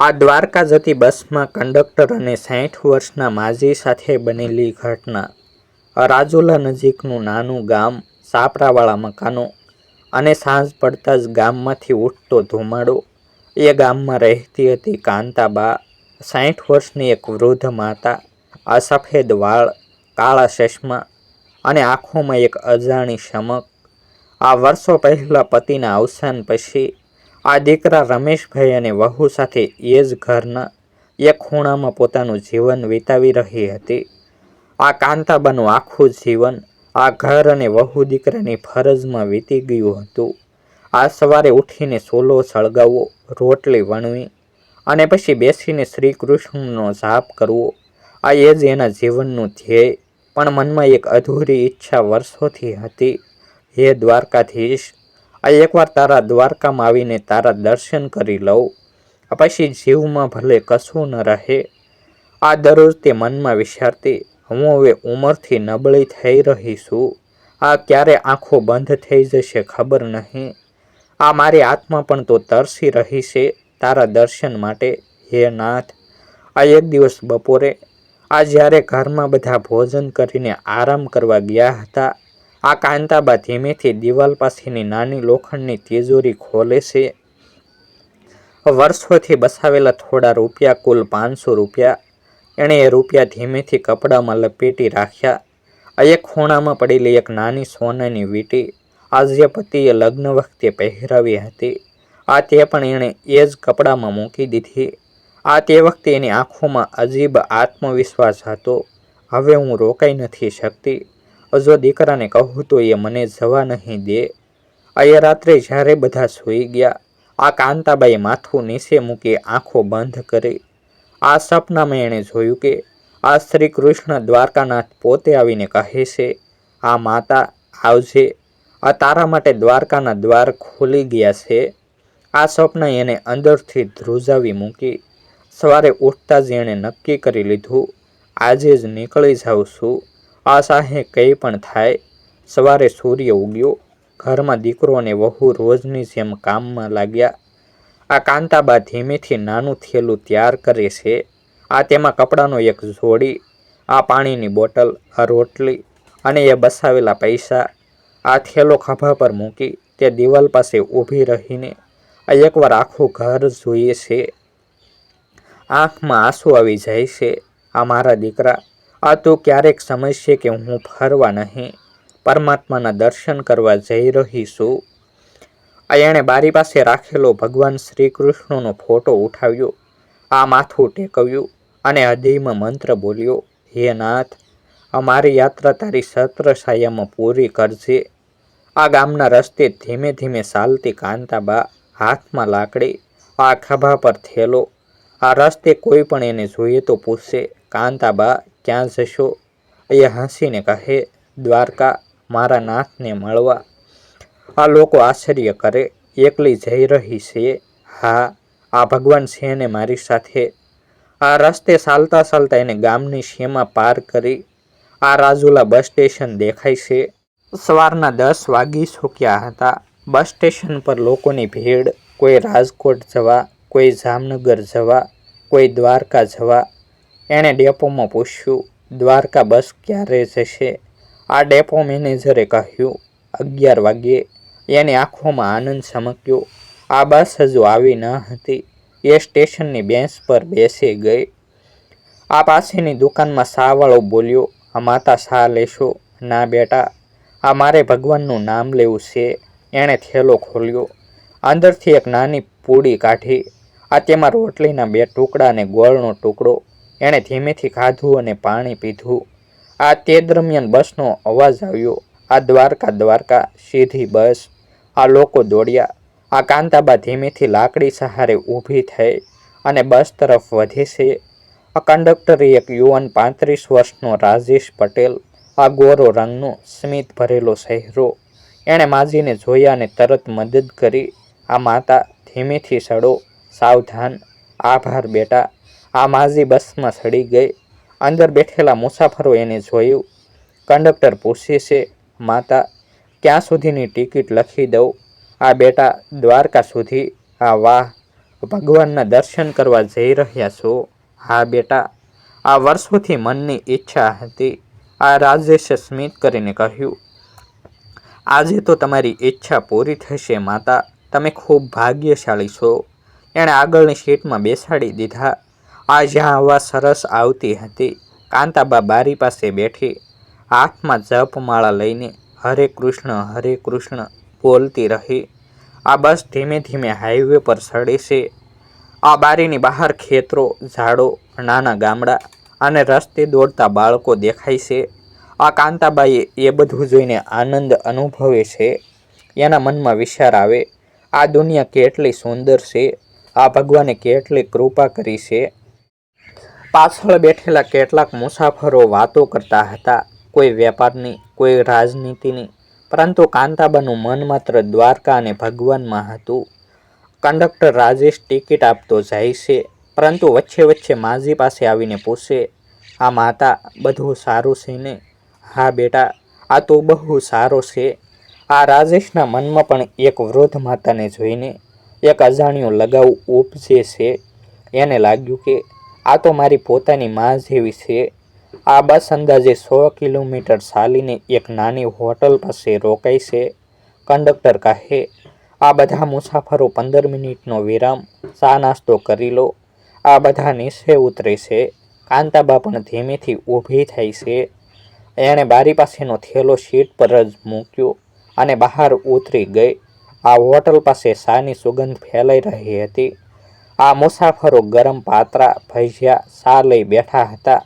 આ દ્વારકા જતી બસમાં કંડક્ટર અને સાઠ વર્ષના માજી સાથે બનેલી ઘટના. રાજુલા નજીકનું નાનું ગામ, સાપરાવાળા મકાનો અને સાંજ પડતા જ ગામમાંથી ઉઠતો ધુમાડો. એ ગામમાં રહેતી હતી કાંતાબા સાઠ વર્ષની એક વૃદ્ધ માતા આ વાળ, કાળા ચશ્મા અને આંખોમાં એક અજાણી ચમક આ વર્ષો પહેલાં પતિના અવસાન પછી આ દીકરા રમેશભાઈ અને વહુ સાથે એ જ ઘરના એક ખૂણામાં પોતાનું જીવન વિતાવી રહી હતી. આ કાંતાબાનું આખું જીવન આ ઘર અને વહુ દીકરાની ફરજમાં વીતી ગયું હતું. આ સવારે ઉઠીને સોલો સળગાવવો, રોટલી વણવી અને પછી બેસીને શ્રી કૃષ્ણનો જાપ કરવો, આ એ જ એના જીવનનું ધ્યેય. પણ મનમાં એક અધૂરી ઈચ્છા વર્ષોથી હતી. હે દ્વારકાધીશ આ એકવાર તારા દ્વારકામાં આવીને તારા દર્શન કરી લઉં. પછી જીવમાં ભલે કશું ન રહે, આ દરરોજ તે મનમાં વિચારતી, હું હવે ઉંમરથી નબળી થઈ રહી છું. આ ક્યારે આંખો બંધ થઈ જશે ખબર નહીં. આ મારી આત્મા પણ તો તરસી રહી છે તારા દર્શન માટે. હે નાથ, આ એક દિવસ બપોરે, આ જ્યારે ઘરમાં બધા ભોજન કરીને આરામ કરવા ગયા હતા આ કાંતાબા ધીમેથી દિવાલ પાસેની નાની લોખંડની તિજોરી ખોલે છે. વર્ષોથી બસાવેલા થોડા રૂપિયા, કુલ પાંચસો રૂપિયા. એણે એ રૂપિયા ધીમેથી કપડામાં લપેટી રાખ્યા. એક ખૂણામાં પડેલી એક નાની સોનાની વીંટી આજે પતિએ લગ્ન વખતે પહેરાવી હતી. આ તે પણ એણે એ જ કપડામાં મૂકી દીધી. આ તે વખતે એની આંખોમાં અજીબ આત્મવિશ્વાસ હતો. હવે હું રોકાઈ નથી શકતી. જો દીકરાને કહું તો એ મને જવા નહીં દે. અહીં રાત્રે જ્યારે બધા સૂઈ ગયા, આ કાંતાબાઈ માથું નીચે મૂકી આંખો બંધ કરી. આ સપનામાં એણે જોયું કે આ શ્રી કૃષ્ણ દ્વારકાનાથ પોતે આવીને કહે છે, આ માતા આવજે. આ તારા માટે દ્વારકાના દ્વાર ખોલી ગયા છે. આ સપના એને અંદરથી ધ્રુજાવી મૂકી. સવારે ઉઠતા જ એણે નક્કી કરી લીધું, આજે જ નીકળી જાઉં છું. આ સાહે કંઈ પણ થાય, સવારે સૂર્ય ઉગ્યો, ઘરમાં દીકરો અને વહુ રોજની જેમ કામમાં લાગ્યા. આ કાંતાબા ધીમેથી નાનું થેલું તૈયાર કરે છે. આ તેમાં કપડાનો એક જોડી, આ પાણીની બોટલ, આ રોટલી અને એ બસાવેલા પૈસા. આ થેલો ખભા પર મૂકી તે દિવાલ પાસે ઊભી રહીને આ એકવાર આખું ઘર જોઈએ છે. આંખમાં આંસુ આવી જાય છે. આ મારા દીકરા આ તો ક્યારેક સમજશે કે હું ફરવા નહીં, પરમાત્માના દર્શન કરવા જઈ રહી છું. આ એણે બારી પાસે રાખેલો ભગવાન શ્રી કૃષ્ણનો ફોટો ઉઠાવ્યો, આ માથું ટેકવ્યું અને હૃદયમાં મંત્ર બોલ્યો, હે નાથ, અમારી યાત્રા તારી સત્ર છાયામાં પૂરી કરજે. આ ગામના રસ્તે ધીમે ધીમે ચાલતી કાંતાબા હાથમાં લાકડી આ ખભા પર થેલો, આ રસ્તે કોઈ પણ એને જોઈએ તો પૂછશે કાંતાબા ક્યાં જશો? એ હસીને કહે, દ્વારકા મારા નાથને મળવા. આ લોકો આશ્ચર્ય કરે, એકલી જઈ રહી છે? હા, આ ભગવાન છે ને મારી સાથે? આ રસ્તે ચાલતા ચાલતા એને ગામની સીમા પાર કરી, આ રાજુલા બસ સ્ટેશન દેખાય છે. સવારના દસ વાગી ચૂક્યા હતા. બસ સ્ટેશન પર લોકોની ભીડ, કોઈ રાજકોટ જવા, કોઈ જામનગર જવા, કોઈ દ્વારકા જવા એણે ડેપોમાં પૂછ્યું, દ્વારકા બસ ક્યારે જશે? આ ડેપો મેનેજરે કહ્યું, અગિયાર વાગ્યે. એની આંખોમાં આનંદ ચમક્યો. આ બસ હજુ આવી ન હતી. એ સ્ટેશનની બેન્ચ પર બેસી ગઈ. આ પાસેની દુકાનમાં સાવાળો બોલ્યો, આ માતા શા લેશો? ના બેટા, આ મારે ભગવાનનું નામ લેવું છે. એણે થેલો ખોલ્યો. અંદરથી એક નાની પૂડી કાઢી. આ તેમાં રોટલીના બે ટુકડા અને ગોળનો ટુકડો એણે ધીમેથી ખાધું અને પાણી પીધું. આ તે દરમિયાન બસનો અવાજ આવ્યો. આ દ્વારકા દ્વારકા, સીધી બસ. આ લોકો દોડ્યા. આ કાંતાબા ધીમેથી લાકડી સહારે ઊભી થઈ અને બસ તરફ વધે છે. આ કંડક્ટર એક યુવાન પાંત્રીસ વર્ષનો રાજેશ પટેલ, આ ગોરો રંગનો સ્મિત ભરેલો ચહેરો એણે માજીને જોયા અને તરત મદદ કરી. આ માતા ધીમેથી સડો. સાવધાન. આભાર બેટા. આ માજી બસમાં સડી ગઈ. અંદર બેઠેલા મુસાફરો એને જોયું. કંડક્ટર પૂછે છે, માતા, ક્યાં સુધીની ટિકિટ લખી દઉં? આ બેટા દ્વારકા સુધી આ વાહ, ભગવાનના દર્શન કરવા જઈ રહ્યા છો. હા, બેટા. આ વર્ષોથી મનની ઈચ્છા હતી. આ રાજેશે સ્મિત કરીને કહ્યું, આજે તો તમારી ઈચ્છા પૂરી થશે, માતા. તમે ખૂબ ભાગ્યશાળી છો. એણે આગળની સીટમાં બેસાડી દીધા. આ જ્યાં હવા સરસ આવતી હતી. કાંતાબા બારી પાસે બેઠી, હાથમાં જપમાળા લઈને હરે કૃષ્ણ હરે કૃષ્ણ બોલતી રહી. આ બસ ધીમે ધીમે હાઈવે પર ચડે છે. આ બારીની બહાર ખેતરો, ઝાડો, નાના ગામડા અને રસ્તે દોડતા બાળકો દેખાય છે. આ કાંતાબાઈએ એ બધું જોઈને આનંદ અનુભવે છે. એના મનમાં વિચાર આવે, આ દુનિયા કેટલી સુંદર છે. આ ભગવાને કેટલી કૃપા કરી છે. પાછળ બેઠેલા કેટલાક મુસાફરો વાતો કરતા હતા. કોઈ વેપારની, કોઈ રાજનીતિની, પરંતુ કાંતાબાનું મન માત્ર દ્વારકા અને ભગવાનમાં હતું. કંડક્ટર રાજેશ ટિકિટ આપતો જાય છે, પરંતુ વચ્ચે વચ્ચે માજી પાસે આવીને પૂછે, આ માતા, બધું સારું છે ને? હા, બેટા, આ તો બહુ સારો છે. આ રાજેશના મનમાં પણ એક વૃદ્ધ માતાને જોઈને એક અજાણ્યો લગાવ ઉપજે છે. એને લાગ્યું કે આ તો મારી પોતાની મા જેવી છે. આ બસ અંદાજે સો કિલોમીટર ચાલીને એક નાની હોટલ પાસે રોકાય છે. કંડક્ટર કહે, આ બધા મુસાફરો પંદર મિનિટનો વિરામ, ચા નાસ્તો કરી લો. આ બધા નીચે ઉતરે છે. કાંતાબા પણ ધીમેથી ઊભી થાય છે. એણે બારી પાસેનો થેલો સીટ પર જ મૂક્યો અને બહાર ઉતરી ગઈ. આ હોટલ પાસે શાની સુગંધ ફેલાઈ રહી હતી. આ મુસાફરો ગરમ પાત્રા, ભજીયા સા લઈ બેઠા હતા.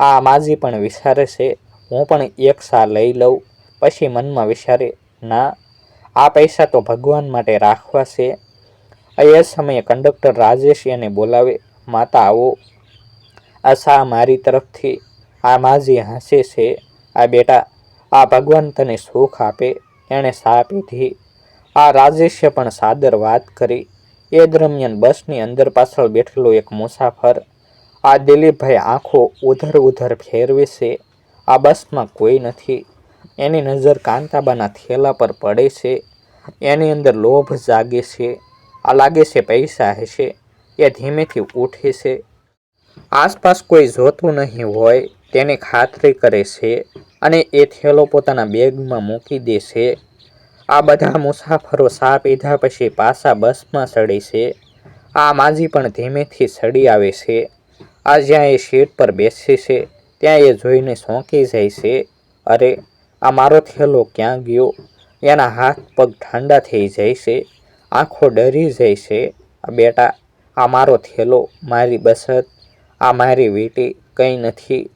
આ માજી પણ વિચારે છે, હું પણ એક સા લઈ લઉં. પછી મનમાં વિચારે, ના, આ પૈસા તો ભગવાન માટે રાખવા છે. એ સમયે કંડક્ટર રાજેશ બોલાવે, માતા આવો. આ સા મારી તરફથી. આ માજી હસે છે. આ બેટા, આ ભગવાન તને સુખ આપે, એણે સા પીધી. આ રાજેશે પણ સાદર વાત કરી એ દરમિયાન બસની અંદર પાછળ બેઠેલો એક મુસાફર, આ દિલીપભાઈ આંખો ઉધર ઉધર ફેરવે છે. આ બસમાં કોઈ નથી. એની નજર કાંતાબાના થેલા પર પડે છે. એની અંદર લોભ જાગે છે. આ લાગે છે પૈસા હશે. એ ધીમેથી ઉઠે છે. આસપાસ કોઈ જોતું નહીં હોય. તેની ખાતરી કરે છે અને એ થેલો પોતાના બેગમાં મૂકી દે છે. આ બધા મુસાફરો સા પીધા પછી પાછા બસમાં ચડે છે. આ માજી પણ ધીમેથી ચડી આવે છે. આ જ્યાં એ સીટ પર બેસે છે, ત્યાં એ જોઈને સોંકી જાય છે. અરે, આ મારો થેલો ક્યાં ગયો? એના હાથ પગ ઠંડા થઈ જાય છે. આંખો ડરી જાય છે. બેટા, આ મારો થેલો, મારી બસત, આ મારી વીટી, કંઈ નથી.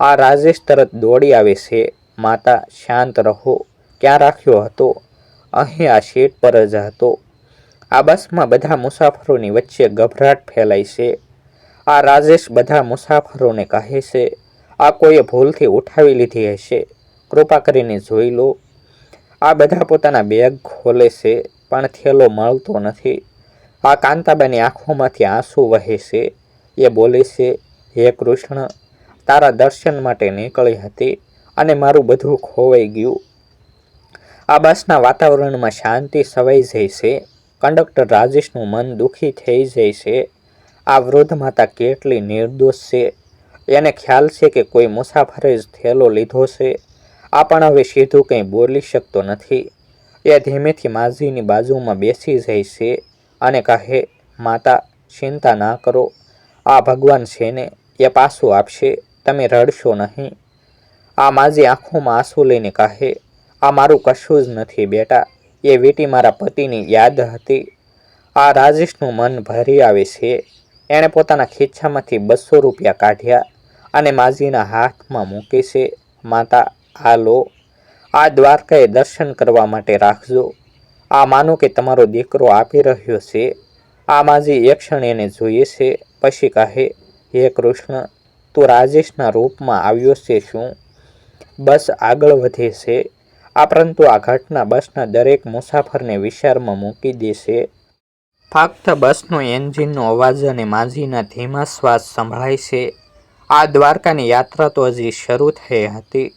આ રાજેશ તરત દોડી આવે છે. માતા, શાંત રહો. ક્યાં રાખ્યો હતો? અહીં આ સીટ પર જ હતો. આ બસમાં બધા મુસાફરોની વચ્ચે ગભરાટ ફેલાય છે. આ રાજેશ બધા મુસાફરોને કહે છે, આ કોઈએ ભૂલથી ઉઠાવી લીધી હશે. કૃપા કરીને જોઈ લો. આ બધા પોતાના બેગ ખોલે છે, પણ થેલો મળતો નથી. આ કાંતાબાની આંખોમાંથી આંસુ વહે છે. એ બોલે છે, હે કૃષ્ણ, તારા દર્શન માટે નીકળી હતી અને મારું બધું ખોવાઈ ગયું. આ બસના વાતાવરણમાં શાંતિ સવાઈ જાય છે. કંડક્ટર રાજેશનું મન દુઃખી થઈ જાય છે. આ વૃદ્ધ માતા કેટલી નિર્દોષ છે. એને ખ્યાલ છે કે કોઈ મુસાફરે જ થેલો લીધો છે. આ પણ હવે સીધું કંઈ બોલી શકતો નથી. એ ધીમેથી માજીની બાજુમાં બેસી જાય છે અને કહે, માતા, ચિંતા ના કરો. આ ભગવાન છે ને, એ પાછું આપશે. તમે રડશો નહીં. આ માજી આંખોમાં આંસુ લઈને કહે આ મારું કશું જ નથી, બેટા. એ વીટી મારા પતિની યાદ હતી. આ રાજેશનું મન ભરી આવે છે. એણે પોતાના ખીચ્છામાંથી બસો રૂપિયા કાઢ્યા અને માજીના હાથમાં મૂકે છે. માતા, આ લો. આ દ્વારકાએ દર્શન કરવા માટે રાખજો. આ માનો કે તમારો દીકરો આપી રહ્યો છે. આ માજી એક ક્ષણ એને જોઈએ છે, પછી કહે, હે કૃષ્ણ, તું રાજેશના રૂપમાં આવ્યો છે શું? બસ આગળ વધે છે. આ પરંતુ આ ઘટના બસના દરેક મુસાફરને વિચારમાં મૂકી દેશે ફક્ત બસનો એન્જિનનો અવાજ અને માજીના ધીમા શ્વાસ સંભળાય છે. આ દ્વારકાની યાત્રા તો હજી શરૂ થઈ હતી,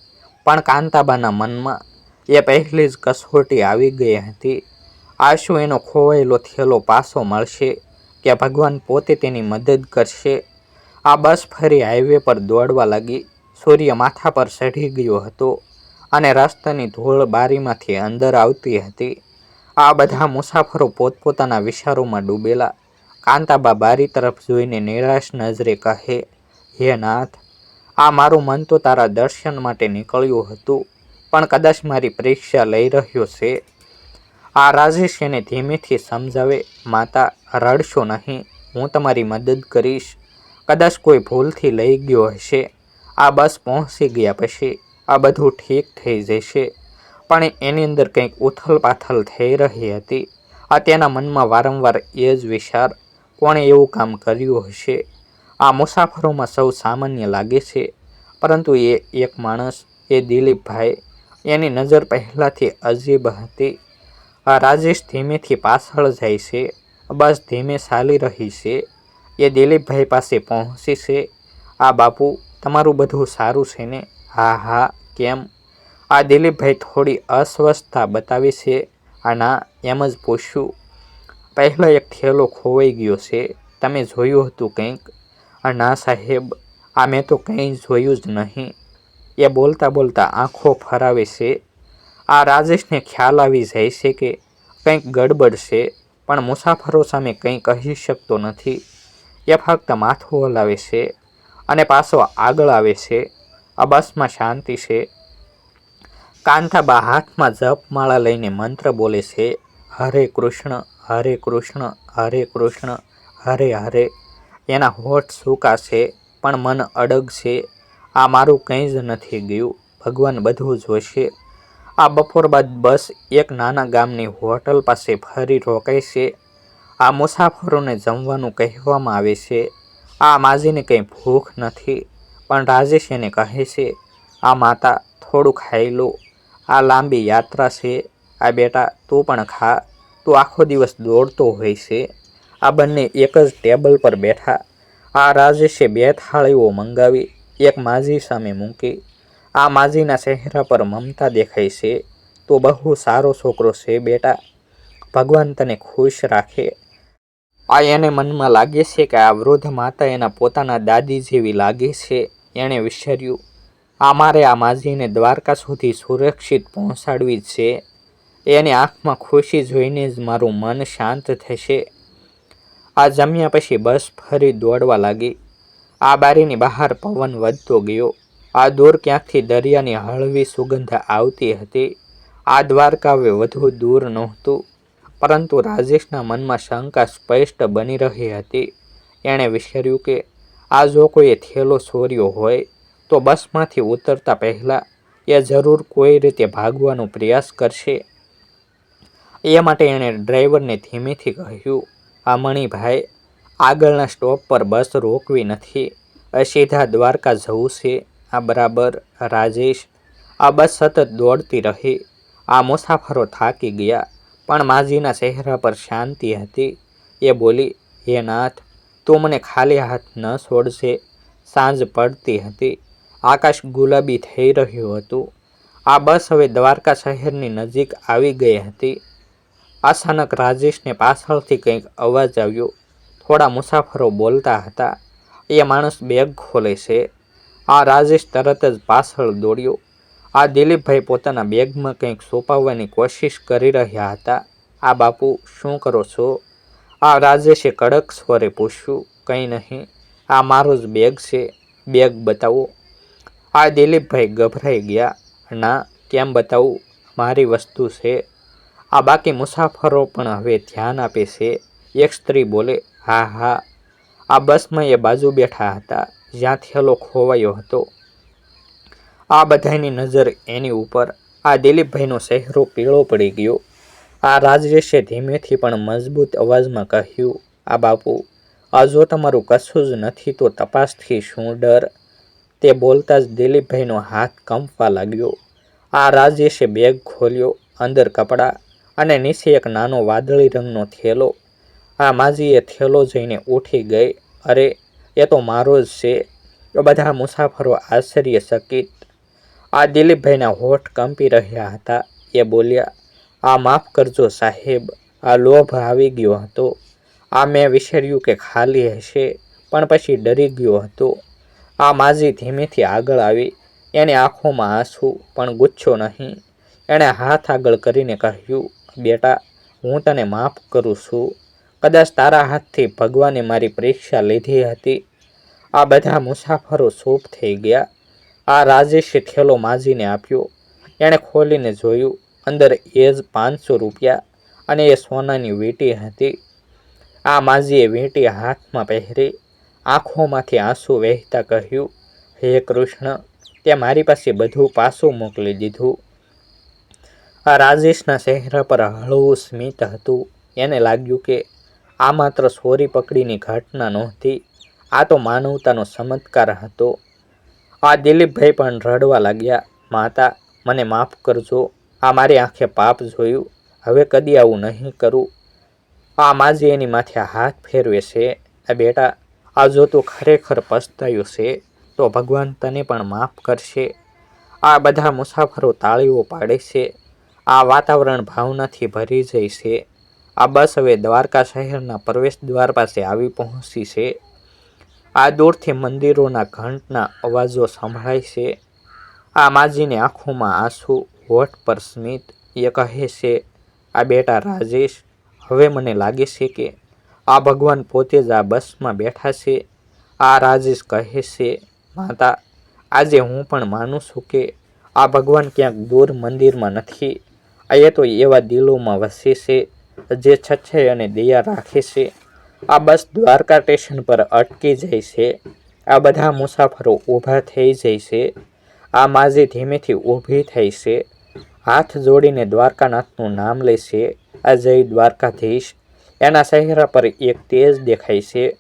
પણ કાંતાબાના મનમાં એ પહેલી જ કસોટી આવી ગઈ હતી. આ શું એનો ખોવાયેલો થયેલો પાસો મળશે કે ભગવાન પોતે તેની મદદ કરશે. આ બસ ફરી હાઈવે પર દોડવા લાગી. સૂર્ય માથા પર ચઢી ગયો હતો. અને રસ્તાની ધૂળ બારીમાંથી અંદર આવતી હતી. આ બધા મુસાફરો પોતપોતાના વિચારોમાં ડૂબેલા. કાંતાબા બારી તરફ જોઈને નિરાશ નજરે કહે, હે નાથ, આ મારું મન તો તારા દર્શન માટે નીકળ્યું હતું, પણ કદાચ મારી પરીક્ષા લઈ રહ્યો છે. આ રાજેશ એને ધીમેથી સમજાવે, માતા, રડશો નહીં, હું તમારી મદદ કરીશ. કદાચ કોઈ ભૂલથી લઈ ગયો હશે. આ બસ પહોંચી ગયા પછી આ બધું ઠીક થઈ જશે. પણ એની અંદર કંઈક ઉથલ પાથલ થઈ રહી હતી. આ તેના મનમાં વારંવાર એ જ વિચાર, કોણે એવું કામ કર્યું હશે? આ મુસાફરોમાં સૌ સામાન્ય લાગે છે. પરંતુ એ એક માણસ, એ દિલીપભાઈ, એની નજર પહેલાંથી અજીબ હતી. આ રાજેશ ધીમેથી પાછળ જાય છે. બસ ધીમે ચાલી રહી છે. એ દિલીપભાઈ પાસે પહોંચી છે. આ બાપુ, તમારું બધું સારું છે ને? હા હા, કેમ? આ દિલીપભાઈ થોડી અસ્વસ્થતા બતાવી છે આ ના એમ જ પૂછ્યું, પહેલાં એક થેલો ખોવાઈ ગયો છે, તમે જોયું હતું કંઈક? આ ના સાહેબ, આ મેં તો કંઈ જોયું જ નહીં. એ બોલતા બોલતા આંખો ફરાવે છે. આ રાજેશને ખ્યાલ આવી જાય છે કે કંઈક ગડબડ છે, પણ મુસાફરો સામે કંઈ કહી શકતો નથી. એ ફક્ત માથું હલાવે છે અને પાછો આગળ આવે છે. આ બસમાં શાંતિ છે. કાંતાબા હાથમાં જપમાળા લઈને મંત્ર બોલે છે, હરે કૃષ્ણ હરે કૃષ્ણ હરે કૃષ્ણ, હરે હરે. એના હોઠ સૂકા છે, પણ મન અડગ છે. આ મારું કંઈ જ નથી ગયું. ભગવાન બધું જોશે. આ બપોર બાદ બસ એક નાના ગામની હોટલ પાસે ફરી રોકાય છે. આ મુસાફરોને જમવાનું કહેવામાં આવે છે. આ માજીને કંઈ ભૂખ નથી. પણ રાજેશ એને કહે છે, આ માતા થોડું ખાઈ લો. આ લાંબી યાત્રા છે. આ બેટા તું પણ ખા. તું આખો દિવસ દોડતો હોય છે. આ બંને એક જ ટેબલ પર બેઠા. આ રાજેશે બે થાળીઓ મંગાવી, એક માજી સામે મૂકી. આ માજીના ચહેરા પર મમતા દેખાય છે. તો બહુ સારો છોકરો છે બેટા. ભગવાન તને ખુશ રાખે. આ એને મનમાં લાગે છે કે આ વૃદ્ધ માતા એના પોતાના દાદી જેવી લાગે છે. એણે વિચાર્યું, આ મારે આ માજીને દ્વારકા સુધી સુરક્ષિત પહોંચાડવી છે. એની આંખમાં ખુશી જોઈને જ મારું મન શાંત થશે. આ જમ્યા પછી બસ ફરી દોડવા લાગી. આ બારીની બહાર પવન વધતો ગયો. આ દૂર ક્યાંકથી દરિયાની હળવી સુગંધ આવતી હતી. આ દ્વારકા હવે વધુ દૂર નહોતું, પરંતુ રાજેશના મનમાં શંકા સ્પષ્ટ બની રહી હતી. એણે વિચાર્યું કે આ જો કોઈએ થેલો ચોર્યો હોય, તો બસમાંથી ઉતરતા પહેલાં એ જરૂર કોઈ રીતે ભાગવાનો પ્રયાસ કરશે. એ માટે એણે ડ્રાઈવરને ધીમેથી કહ્યું, આ મણિભાઈ, આગળના સ્ટોપ પર બસ રોકવી નથી. સીધા દ્વારકા જવું છે. આ બરાબર, રાજેશ. આ બસ સતત દોડતી રહી. આ મુસાફરો થાકી ગયા, પણ માજીના ચહેરા પર શાંતિ હતી. એ બોલી, હે નાથ તું મને ખાલી હાથ ન છોડશે, સાંજ પડતી હતી. આકાશ ગુલાબી થઈ રહ્યું હતું. આ બસ હવે દ્વારકા શહેરની નજીક આવી ગઈ હતી. અચાનક રાજેશને પાછળથી કંઈક અવાજ આવ્યો. થોડા મુસાફરો બોલતા હતા. એ માણસ બેગ ખોલે છે. આ રાજેશ તરત જ પાછળ દોડ્યો. આ દિલીપભાઈ પોતાના બેગમાં કંઈક સોંપાવવાની કોશિશ કરી રહ્યા હતા. આ બાપુ, શું કરો છો? આ રાજેશે કડક સ્વરે પૂછ્યું, કંઈ નહીં. આ મારો જ બેગ છે. બેગ બતાવો. આ દિલીપભાઈ ગભરાઈ ગયા. ના, કેમ બતાવું? મારી વસ્તુ છે. આ બાકી મુસાફરો પણ હવે ધ્યાન આપે છે. એક સ્ત્રી બોલે, હા હા. આ બસમાં એ બાજુ બેઠા હતા. જ્યાં થેલો ખોવાયો હતો. આ બધાની નજર એની ઉપર. આ દિલીપભાઈનો ચહેરો પીળો પડી ગયો. આ રાજેશે ધીમેથી પણ મજબૂત અવાજમાં કહ્યું, આ બાપુ, આ જો તમારું કશું જ નથી તો તપાસથી શું ડર? તે બોલતા જ દિલીપભાઈનો હાથ કંપવા લાગ્યો. આ રાજેશે બેગ ખોલ્યો, અંદર કપડાં અને નીચે એક નાનો વાદળી રંગનો થેલો. આ માજીએ થેલો જઈને ઉઠી ગઈ, અરે, એ તો મારો જ છે. બધા મુસાફરો આશ્ચર્યચકિત. આ દિલીપભાઈના હોઠ કંપી રહ્યા હતા. એ બોલ્યા આ માફ કરજો સાહેબ, આ લોભ આવી ગયો હતો. આ મેં વિચાર્યું કે ખાલી હશે, પણ પછી ડરી ગયો હતો. આ માજી ધીમેથી આગળ આવી એની આંખોમાં આંસુ, પણ ગુચ્છો નહીં. એણે હાથ આગળ કરીને કહ્યું, બેટા, હું તને માફ કરું છું. કદાચ તારા હાથથી ભગવાને મારી પરીક્ષા લીધી હતી. આ બધા મુસાફરો ચૂપ થઈ ગયા. આ રાજેશે થેલો માજીને આપ્યો. એણે ખોલીને જોયું અંદર એ જ પાંચસો રૂપિયા અને એ સોનાની વીંટી હતી. આ માજીએ વીંટી હાથમાં પહેરી આંખોમાંથી આંસુ વહેતા કહ્યું, હે કૃષ્ણ તે મારી પાસે બધું પાછું મોકલી દીધું. આ રાજેશના ચહેરા પર હળવું સ્મિત હતું. એને લાગ્યું કે આ માત્ર સોરી પકડીની ઘટના નહોતી, આ તો માનવતાનો ચમત્કાર હતો. આ દિલીપભાઈ પણ રડવા લાગ્યા, માતા, મને માફ કરજો આ મારી આંખે પાપ જોયું. હવે કદી આવું નહીં કરું. આ માજી એની માથે હાથ ફેરવે છે. આ બેટા, આ જો તું ખરેખર પસ્તાયું છે, તો ભગવાન તને પણ માફ કરશે. આ બધા મુસાફરો તાળીઓ પાડે છે. આ વાતાવરણ ભાવનાથી ભરી જાય છે. આ બસ હવે દ્વારકા શહેરના પ્રવેશ દ્વાર પાસે આવી પહોંચી છે. આ દૂરથી મંદિરોના ઘંટના અવાજો સંભળાય છે. આ માજીની આંખોમાં આંસુ હોઠ પર સ્મિત, એ કહે છે, આ બેટા રાજેશ, હવે મને લાગે છે કે આ ભગવાન પોતે જ આ બસમાં બેઠા છે. આ રાજેશ કહે છે, માતા, આજે હું પણ માનું છું કે આ ભગવાન ક્યાંક દૂર મંદિરમાં નથી. એ તો એવા દિલોમાં વસે છે, જે છચ્છે અને દયા રાખે છે. આ બસ દ્વારકા સ્ટેશન પર અટકી જાય છે. આ બધા મુસાફરો ઊભા થઈ જાય છે. આ માજી ધીમેથી ઊભી થઈ છે. હાથ જોડીને દ્વારકાનાથનું નામ લે છે. આ જય દ્વારકાધીશ. એના ચહેરા પર એક તેજ દેખાય છે.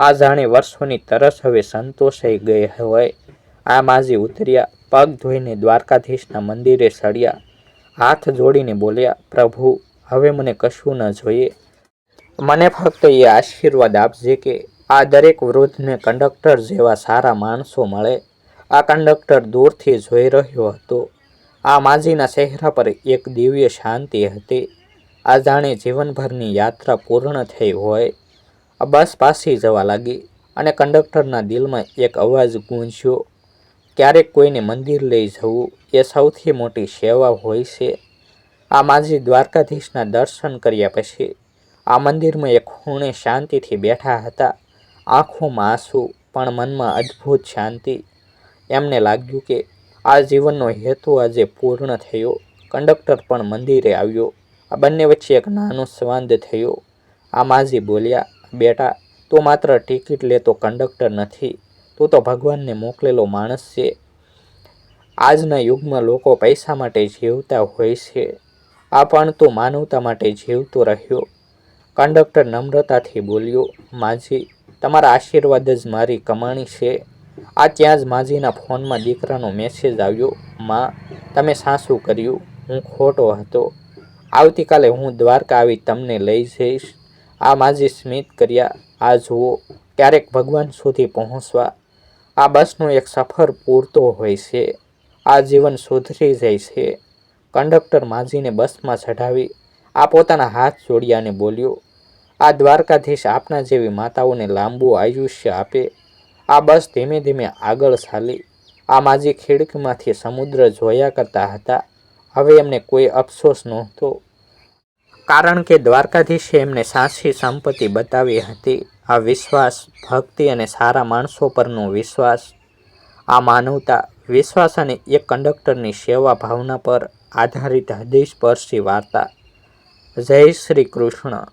આ જાણે વર્ષોની તરસ હવે સંતોષાઈ ગઈ હોય. આ માજી ઉતર્યા, પગ ધોઈને દ્વારકાધીશના મંદિરે સળ્યા હાથ જોડીને બોલ્યા, પ્રભુ, હવે મને કશું ન જોઈએ. મને ફક્ત એ આશીર્વાદ આપજે કે આ દરેક વૃદ્ધને કંડક્ટર જેવા સારા માણસો મળે. આ કંડક્ટર દૂરથી જોઈ રહ્યો હતો. આ માજીના ચહેરા પર એક દિવ્ય શાંતિ હતી. આ જાણે જીવનભરની યાત્રા પૂર્ણ થઈ હોય. આ બસ પાછી જવા લાગી અને કંડક્ટરના દિલમાં એક અવાજ ગૂંજ્યો. ક્યારેક કોઈને મંદિર લઈ જવું એ સૌથી મોટી સેવા હોય છે. આ માજી દ્વારકાધીશના દર્શન કર્યા પછી આ મંદિરમાં એક ખૂણે શાંતિથી બેઠા હતા. આંખોમાં આંસુ, પણ મનમાં અદ્ભુત શાંતિ. એમને લાગ્યું કે આ જીવનનો હેતુ આજે પૂર્ણ થયો. કંડક્ટર પણ મંદિરે આવ્યો. આ બંને વચ્ચે એક નાનો સંવાદ થયો. આ માજી બોલ્યા, બેટા, તું માત્ર ટિકિટ લેતો કંડક્ટર નથી. તું તો ભગવાનને મોકલેલો માણસ છે. આજના યુગમાં લોકો પૈસા માટે જીવતા હોય છે. આ પણ તું માનવતા માટે જીવતો રહ્યો. કંડક્ટર નમ્રતાથી બોલ્યો, માજી, તમારા આશીર્વાદ જ મારી કમાણી છે. આ ત્યાં જ માજીના ફોનમાં દીકરાનો મેસેજ આવ્યો, માં, તમે સાસું કર્યું, હું ખોટો હતો. આવતીકાલે હું દ્વારકા આવી તમને લઈ જઈશ. આ માજી સ્મિત કર્યા, આ જુઓ, ક્યારેક ભગવાન સુધી પહોંચવા. આ બસનો એક સફર પૂરતો હોય છે. આ જીવન સુધરી જાય છે. કંડક્ટર માજીને બસમાં ચઢાવી, આ પોતાના હાથ જોડ્યા અને બોલ્યો, આ દ્વારકાધીશ આપના જેવી માતાઓને લાંબુ આયુષ્ય આપે. આ બસ ધીમે ધીમે આગળ ચાલી. આ માજી ખીડકીમાંથી સમુદ્ર જોયા કરતા હતા. હવે એમને કોઈ અફસોસ નહોતો. કારણ કે દ્વારકાધીશે એમને સાચી સંપત્તિ બતાવી હતી. આ વિશ્વાસ, ભક્તિ અને સારા માણસો પરનો વિશ્વાસ. આ માનવતા, વિશ્વાસ અને એક કંડક્ટરની સેવા ભાવના પર આધારિત હૃદયસ્પર્શી વાર્તા. જય શ્રી કૃષ્ણ.